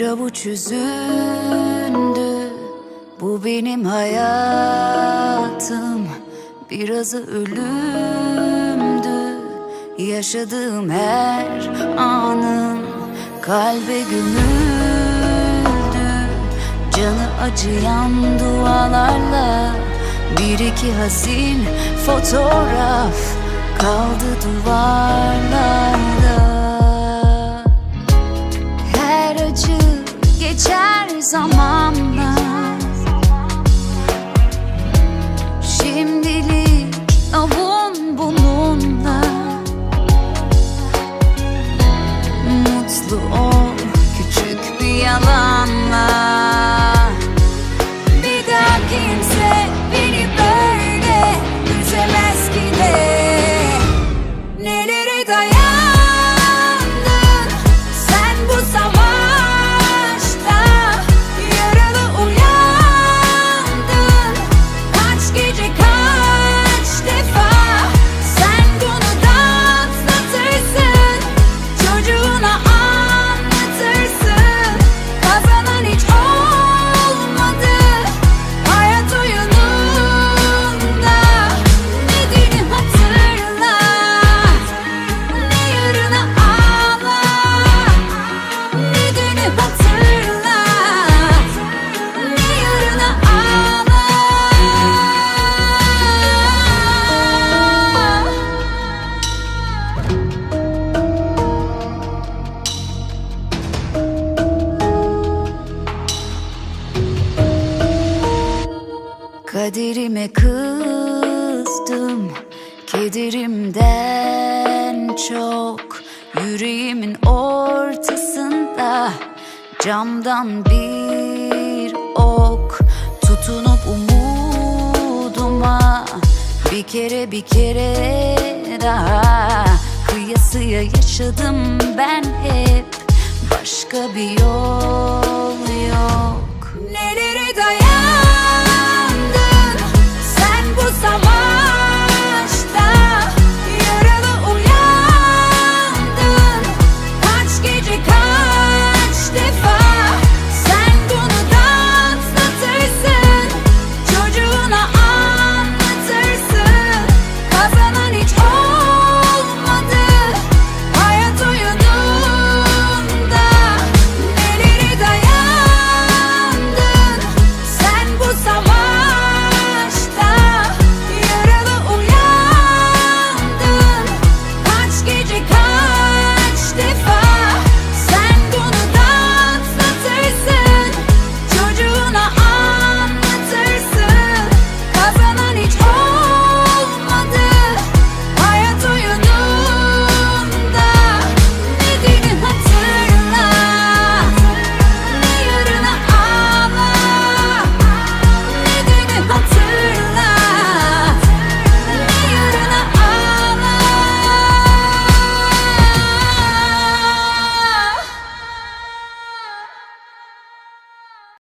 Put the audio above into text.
bu çözündü Bu benim hayatım. Birazı ölümdü. Yaşadığım her anım Kalbe gömüldü. Canı acıyan dualarla Bir iki hazin fotoğraf Kaldı duvarlarda zamanla. Şimdilik avun bununla. Mutlu ol Kaderime kızdım Kederimden çok. Yüreğimin ortasında Camdan bir ok. Tutunup umuduma Bir kere bir kere daha Kıyasıya yaşadım ben hep. Başka bir yol